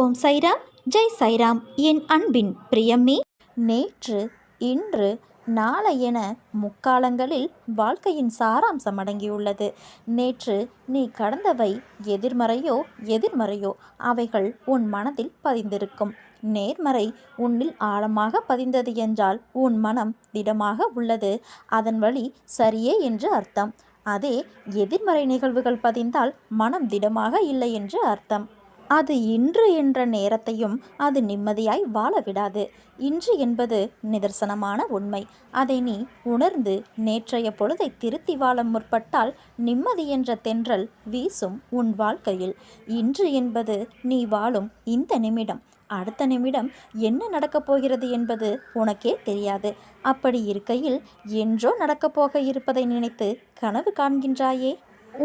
ஓம் சைராம். ஜெய் சைராம் என் அன்பின் பிரியம்மே. நேற்று இன்று நாளை என முக்காலங்களில் வாழ்க்கையின் சாராம்சம் அடங்கியுள்ளது. நேற்று நீ கடந்தவை எதிர்மறையோ எதிர்மறையோ அவைகள் உன் மனதில் பதிந்திருக்கும். நேர்மறை உன்னில் ஆழமாக பதிந்தது என்றால் உன் மனம் திடமாக உள்ளது. அதன் வழி சரியே என்று அர்த்தம். அதே எதிர்மறை நிகழ்வுகள் பதிந்தால் மனம் திடமாக இல்லை என்று அர்த்தம். அது இன்று என்ற நேரத்தையும் அது நிம்மதியாய் வாழ விடாது இன்று என்பது நிதர்சனமான உண்மை. அதை நீ உணர்ந்து நேற்றைய பொழுதை திருத்தி வாழ முற்பட்டால் நிம்மதி என்ற தென்றல் வீசும் உன் வாழ்க்கையில். இன்று என்பது நீ வாழும் இந்த நிமிடம். அடுத்த நிமிடம் என்ன நடக்கப் போகிறது என்பது உனக்கே தெரியாது. அப்படி இருக்கையில் என்றோ நடக்கப் போக இருப்பதை நினைத்து கனவு காண்கின்றாயே?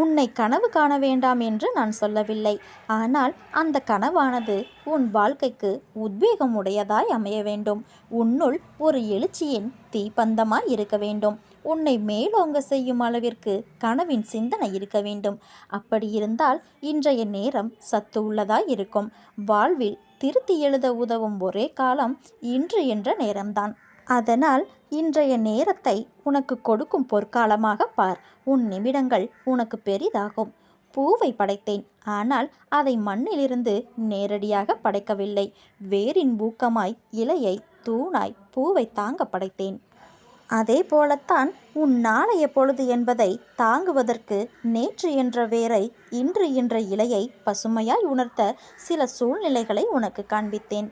உன்னை கனவு காண வேண்டாம் என்று நான் சொல்லவில்லை. ஆனால் அந்த கனவானது உன் வாழ்க்கைக்கு உத்வேகம் உடையதாய் அமைய வேண்டும். உன்னுள் ஒரு எழுச்சியின் தீப்பந்தமாய் இருக்க வேண்டும். உன்னை மேலோங்க செய்யும் அளவிற்கு கனவின் சிந்தனை இருக்க வேண்டும். அப்படி இருந்தால் இன்றைய நேரம் சத்து உள்ளதாய் இருக்கும். வாழ்வில் திருத்தி எழுத உதவும் ஒரே காலம் இன்று என்ற நேரம்தான். அதனால் இன்றைய நேரத்தை உனக்கு கொடுக்கும் பொற்காலமாக பார். உன் நிமிடங்கள் உனக்கு பெரிதாகும். பூவை படைத்தேன். ஆனால் அதை மண்ணிலிருந்து நேரடியாக படைக்கவில்லை. வேரின் ஊக்கமாய் இலையை தூணாய் பூவை தாங்க படைத்தேன். அதே போலத்தான் உன் நாளைய பொழுது என்பதை தாங்குவதற்கு நேற்று என்ற வேரை இன்று என்ற இலையை பசுமையாய் உணர்த்த சில சூழ்நிலைகளை உனக்கு காண்பித்தேன்.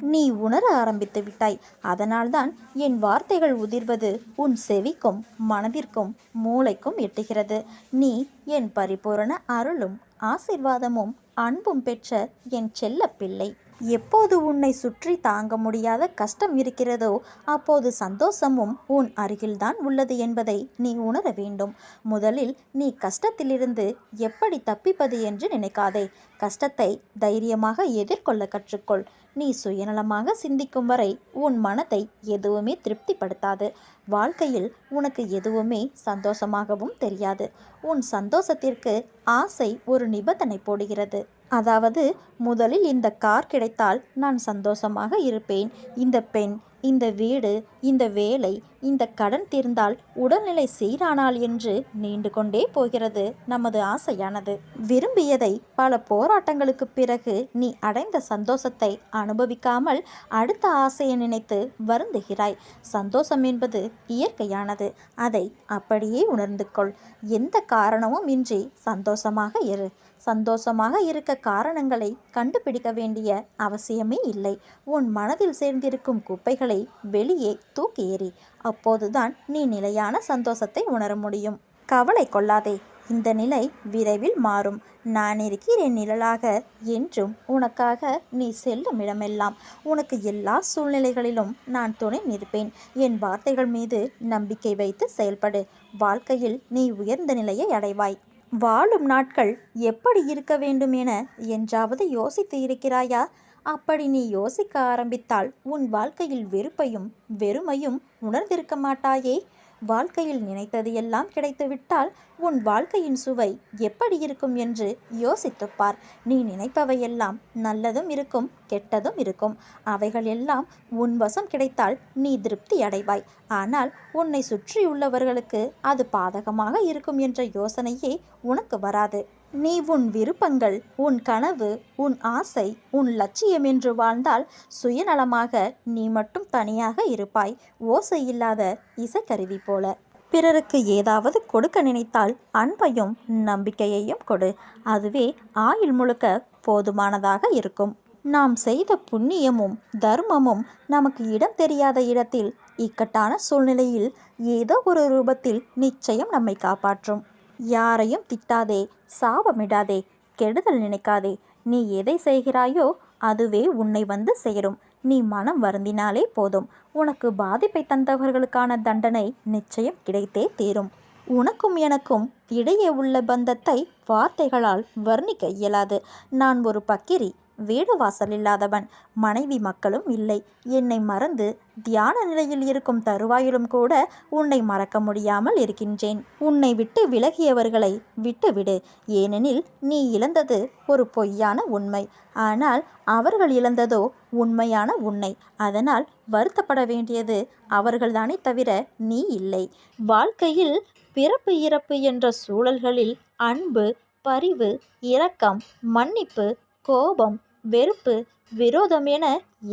நீ உணர ஆரம்பித்து விட்டாய். அதனால்தான் என் வார்த்தைகள் உதிர்வது உன் செவிக்கும் மனதிற்கும் மூளைக்கும் எட்டுகிறது. நீ என் பரிபூரண அருளும் ஆசிர்வாதமும் அன்பும் பெற்ற என் செல்ல பிள்ளை எப்போது உன்னை சுற்றி தாங்க முடியாத கஷ்டம் இருக்கிறதோ அப்போது சந்தோஷமும் உன் அருகில்தான் உள்ளது என்பதை நீ உணர வேண்டும். முதலில் நீ கஷ்டத்திலிருந்து எப்படி தப்பிப்பது என்று நினைக்காதே. கஷ்டத்தை தைரியமாக எதிர்கொள்ள கற்றுக்கொள். நீ சுயநலமாக சிந்திக்கும் வரை உன் மனதை எதுவுமே திருப்திப்படுத்தாது. வாழ்க்கையில் உனக்கு எதுவுமே சந்தோஷமாகவும் தெரியாது. உன் சந்தோஷத்திற்கு ஆசை ஒரு நிபந்தனை போடுகிறது. அதாவது முதலில் இந்த கார் கிடைத்தால் நான் சந்தோஷமாக இருப்பேன். இந்த பெண் இந்த வீடு இந்த வேலை இந்த கடன் தீர்ந்தால் உடல்நிலை சீரானால் என்று நீண்டு கொண்டே போகிறது நமது ஆசையானது. விரும்பியதை பல போராட்டங்களுக்கு பிறகு நீ அடைந்த சந்தோஷத்தை அனுபவிக்காமல் அடுத்த ஆசையை நினைத்து வருந்துகிறாய். சந்தோஷம் என்பது இயற்கையானது. அதை அப்படியே உணர்ந்து கொள் எந்த காரணமும் இன்றி சந்தோஷமாக இரு. சந்தோஷமாக இருக்க காரணங்களை கண்டுபிடிக்க வேண்டிய அவசியமே இல்லை. உன் மனதில் சேர்ந்திருக்கும் குப்பைகளை வெளியே தூக்கி எறி அப்போதுதான் நீ நிலையான சந்தோஷத்தை உணர முடியும். கவலை கொள்ளாதே இந்த நிலை விரைவில் மாறும். நான் இருக்கிறேன் நிழலாக என்றும் உனக்காக நீ செல்லும் இடமெல்லாம். உனக்கு எல்லா சூழ்நிலைகளிலும் நான் துணை நிற்பேன். என் வார்த்தைகள் மீது நம்பிக்கை வைத்து செயல்படு. வாழ்க்கையில் நீ உயர்ந்த நிலையை அடைவாய். வாழும் நாட்கள் எப்படி இருக்க வேண்டும் என என்றாவது யோசித்து இருக்கிறாயா? அப்படி நீ யோசிக்க ஆரம்பித்தால் உன் வாழ்க்கையில் வெறுப்பையும் வெறுமையும் உணர்ந்திருக்க மாட்டாயே? வாழ்க்கையில் நினைத்தது எல்லாம் கிடைத்துவிட்டால் உன் வாழ்க்கையின் சுவை எப்படி இருக்கும் என்று யோசித்துப்பார். நீ நினைப்பவையெல்லாம் நல்லதும் இருக்கும் கெட்டதும் இருக்கும். அவைகள் எல்லாம் உன் வசம் கிடைத்தால் நீ திருப்தி அடைவாய். ஆனால் உன்னை சுற்றியுள்ளவர்களுக்கு அது பாதகமாக இருக்கும் என்ற யோசனையே உனக்கு வராது. நீ உன் விருப்பங்கள் உன் கனவு உன் ஆசை உன் லட்சியம் என்று வாழ்ந்தால் சுயநலமாக நீ மட்டும் தனியாக இருப்பாய். ஓசை இல்லாத இசைக்கருவி போல. பிறருக்கு ஏதாவது கொடுக்க நினைத்தால் அன்பையும் நம்பிக்கையையும் கொடு. அதுவே ஆயுள் முழுக்க போதுமானதாக இருக்கும். நாம் செய்த புண்ணியமும் தர்மமும் நமக்கு இடம் தெரியாத இடத்தில் இக்கட்டான சூழ்நிலையில் ஏதோ ஒரு ரூபத்தில் நிச்சயம் நம்மை காப்பாற்றும். யாரையும் திட்டாதே சாபமிடாதே கெடுதல் நினைக்காதே. நீ எதை செய்கிறாயோ அதுவே உன்னை வந்து சேரும். நீ மனம் வருந்தினாலே போதும். உனக்கு பாதிப்பை தந்தவர்களுக்கான தண்டனை நிச்சயம் கிடைத்தே தீரும். உனக்கும் எனக்கும் இடையே உள்ள பந்தத்தை வார்த்தைகளால் வர்ணிக்க இயலாது. நான் ஒரு பக்கிரி வீடு வாசல் இல்லாதவன் மனைவி மக்களும் இல்லை. என்னை மறந்து தியான நிலையில் இருக்கும் தருவாயிலும் கூட உன்னை மறக்க முடியாமல் இருக்கின்றேன். உன்னை விட்டு விலகியவர்களை விட்டுவிடு. ஏனெனில் நீ இழந்தது ஒரு பொய்யான உண்மை. ஆனால் அவர்கள் இழந்ததோ உண்மையான உன்னை. அதனால் வருத்தப்பட வேண்டியது அவர்கள்தானே தவிர நீ இல்லை. வாழ்க்கையில் பிறப்பு இறப்பு என்ற சூழல்களில் அன்பு பரிவு இரக்கம் மன்னிப்பு கோபம் வெறுப்பு விரோதம் என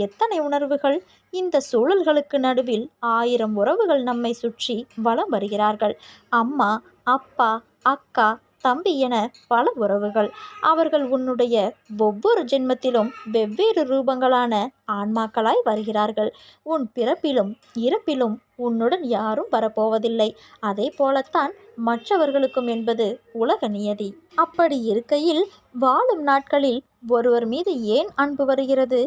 எத்தனை உணர்வுகள். இந்த சூழல்களுக்கு நடுவில் ஆயிரம் உறவுகள் நம்மை சுற்றி வலம் வருகிறார்கள். அம்மா அப்பா அக்கா தம்பி என பல உறவுகள். அவர்கள் உன்னுடைய ஒவ்வொரு ஜென்மத்திலும் வெவ்வேறு ரூபங்களான ஆன்மாக்களாய் வருகிறார்கள். உன் பிறப்பிலும் இறப்பிலும் உன்னுடன் யாரும் வரப்போவதில்லை. அதே போலத்தான் மற்றவர்களுக்கும் என்பது உலக நியதி. அப்படி இருக்கையில் வாழும் நாட்களில் ஒருவர் மீது ஏன் அன்பு வருகிறது?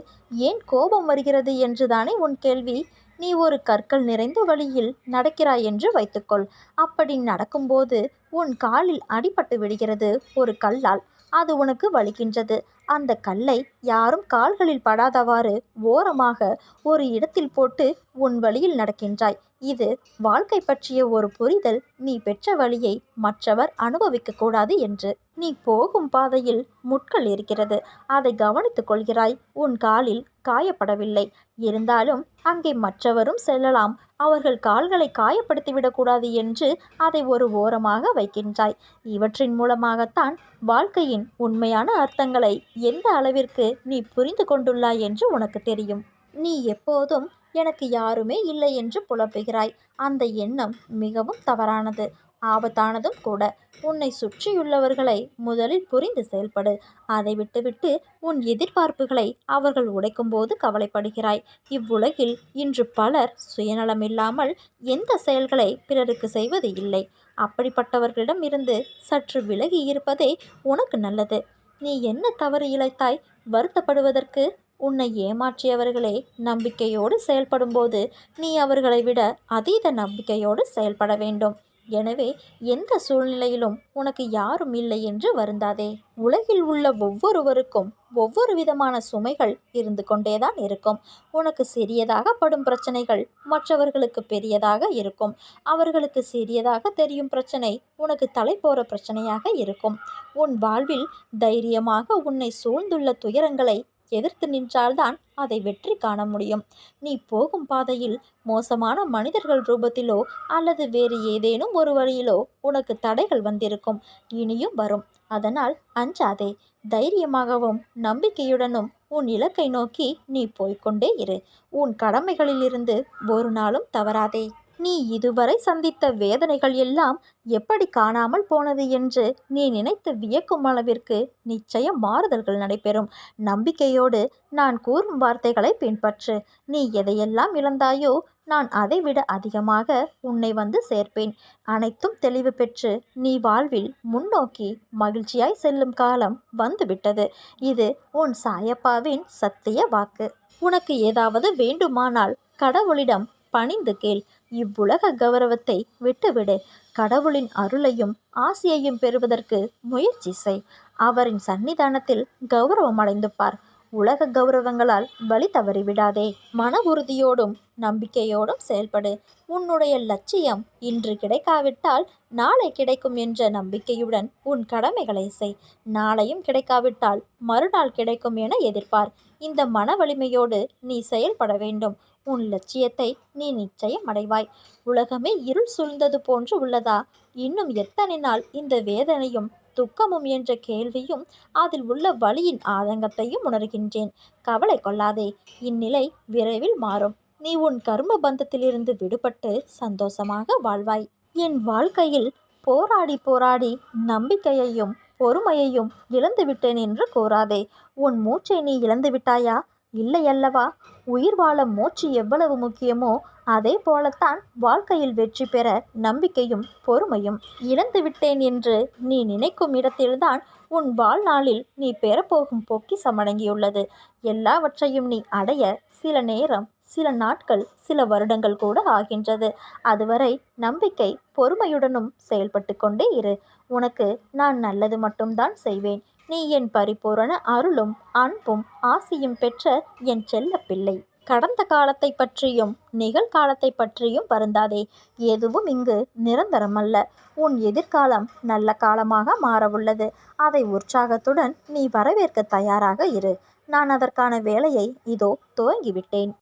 ஏன் கோபம் வருகிறது என்றுதானே உன் கேள்வி. நீ ஒரு கற்கள் நிறைந்த வழியில் நடக்கிறாய் என்று வைத்துக்கொள். அப்படி நடக்கும்போது உன் காலில் அடிபட்டு விடுகிறது ஒரு கல்லால். அது உனக்கு வலிக்கின்றது. அந்த கல்லை யாரும் கால்களில் படாதவாறு ஓரமாக ஒரு இடத்தில் போட்டு உன் வழியில் நடக்கின்றாய். இது வாழ்க்கை பற்றிய ஒரு புரிதல். நீ பெற்ற வழியை மற்றவர் அனுபவிக்க கூடாது என்று. நீ போகும் பாதையில் முட்கள் இருக்கிறது அதை கவனித்துக் கொள்கிறாய். உன் காலில் காயப்படவில்லை. இருந்தாலும் அங்கே மற்றவரும் செல்லலாம். அவர்கள் கால்களை காயப்படுத்திவிடக்கூடாது என்று அதை ஒரு ஓரமாக வைக்கின்றாய். இவற்றின் மூலமாகத்தான் வாழ்க்கையின் உண்மையான அர்த்தங்களை எந்த அளவிற்கு நீ புரிந்து கொண்டுள்ளாய் என்று உனக்கு தெரியும். நீ எப்போதும் எனக்கு யாருமே இல்லை என்று புலப்புகிறாய் அந்த எண்ணம் மிகவும் தவறானது. ஆபத்தானதும் கூட. உன்னை சுற்றியுள்ளவர்களை முதலில் புரிந்து செயல்படு. அதை விட்டுவிட்டு உன் எதிர்பார்ப்புகளை அவர்கள் உடைக்கும்போது கவலைப்படுகிறாய். இவ்வுலகில் இன்று பலர் சுயநலமில்லாமல் எந்த செயல்களை பிறருக்கு செய்வது இல்லை. அப்படிப்பட்டவர்களிடம் இருந்து சற்று விலகி இருப்பதே உனக்கு நல்லது. நீ என்ன தவறு இழைத்தாய்? வருத்தப்படுவதற்கு உன்னை ஏமாற்றியவர்களே நம்பிக்கையோடு செயல்படும்போது நீ அவர்களை விட அதீத நம்பிக்கையோடு செயல்பட வேண்டும். எனவே எந்த சூழ்நிலையிலும் உனக்கு யாரும் இல்லை என்று வருந்தாதே. உலகில் உள்ள ஒவ்வொருவருக்கும் ஒவ்வொரு விதமான சுமைகள் இருந்து கொண்டேதான் இருக்கும். உனக்கு சிறியதாக படும் பிரச்சனைகள் மற்றவர்களுக்கு பெரியதாக இருக்கும். அவர்களுக்கு சிறியதாக தெரியும் பிரச்சனை உனக்கு தலை போற பிரச்சனையாக இருக்கும். உன் வாழ்வில் தைரியமாக உன்னை சூழ்ந்துள்ள துயரங்களை எதிர்த்து நின்றால்தான் அதை வெற்றி காண முடியும். நீ போகும் பாதையில் மோசமான மனிதர்கள் ரூபத்திலோ அல்லது வேறு ஏதேனும் ஒரு வழியிலோ உனக்கு தடைகள் வந்திருக்கும். இனியும் வரும். அதனால் அஞ்சாதே. தைரியமாகவும் நம்பிக்கையுடனும் உன் இலக்கை நோக்கி நீ போய்க்கொண்டே இரு. உன் கடமைகளிலிருந்து ஒரு நாளும் தவறாதே. நீ இதுவரை சந்தித்த வேதனைகள் எல்லாம் எப்படி காணாமல் போனது என்று நீ நினைத்து வியக்கும் அளவிற்கு நிச்சயம் மாறுதல்கள் நடைபெறும். நம்பிக்கையோடு நான் கூறும் வார்த்தைகளை பின்பற்று. நீ எதையெல்லாம் இழந்தாயோ நான் அதைவிட அதிகமாக உன்னை வந்து சேர்ப்பேன். அனைத்தும் தெளிவு பெற்று நீ வாழ்வில் முன்னோக்கி மகிழ்ச்சியாய் செல்லும் காலம் வந்துவிட்டது. இது உன் சாயப்பாவின் சத்திய வாக்கு. உனக்கு ஏதாவது வேண்டுமானால் கடவுளிடம் பணிந்து கேள். இவ்வுலக கௌரவத்தை விட்டுவிடு. கடவுளின் அருளையும் ஆசியையும் பெறுவதற்கு முயற்சி செய். அவரின் சன்னிதானத்தில் கௌரவம் அடைந்து பார். உலக கௌரவங்களால் வழி தவறிவிடாதே மன உறுதியோடும் நம்பிக்கையோடும் செயல்படு. உன்னுடைய லட்சியம் இன்று கிடைக்காவிட்டால் நாளை கிடைக்கும் என்ற நம்பிக்கையுடன் உன் கடமைகளை செய். நாளையும் கிடைக்காவிட்டால் மறுநாள் கிடைக்கும் என எதிர்பார். இந்த மன வலிமையோடு நீ செயல்பட வேண்டும். உன் லட்சியத்தை நீ நிச்சயம் அடைவாய். உலகமே இருள் சூழ்ந்தது போன்று உள்ளதா? இன்னும் எத்தனை நாள் இந்த வேதனையும் துக்கமும் என்ற கேள்வியும் அதில் உள்ள வழியின் ஆதங்கத்தையும் உணர்கின்றேன். கவலை கொள்ளாதே இந்நிலை விரைவில் மாறும். நீ உன் கர்ம பந்தத்திலிருந்து விடுபட்டு சந்தோஷமாக வாழ்வாய். என் வாழ்க்கையில் போராடி போராடி நம்பிக்கையையும் பொறுமையையும் இழந்துவிட்டேன் என்று கூறாதே. உன் மூச்சை நீ இழந்துவிட்டாயா? இல்லையல்லவா உயிர் வாழ மூச்சு எவ்வளவு முக்கியமோ அதே போலத்தான் வாழ்க்கையில் வெற்றி பெற நம்பிக்கையும் பொறுமையும் இழந்து விட்டேன் என்று நீ நினைக்கும் இடத்தில்தான் உன் வாழ்நாளில் நீ பெறப்போகும் பொக்கிசம் அடங்கியுள்ளது. எல்லாவற்றையும் நீ அடைய சில நேரம் சில நாட்கள் சில வருடங்கள் கூட ஆகின்றது. அதுவரை நம்பிக்கை பொறுமையுடனும் செயல்பட்டு கொண்டே இரு. உனக்கு நான் நல்லது மட்டும்தான் செய்வேன். நீ என் பரிபூரண அருளும் அன்பும் ஆசியும் பெற்ற என் செல்ல பிள்ளை கடந்த காலத்தை பற்றியும் நிகழ்காலத்தை பற்றியும் வருந்தாதே. எதுவும் இங்கு நிரந்தரமல்ல. உன் எதிர்காலம் நல்ல காலமாக மாறவுள்ளது. அதை உற்சாகத்துடன் நீ வரவேற்க தயாராக இரு. நான் அதற்கான வேலையை இதோ துவங்கிவிட்டேன்.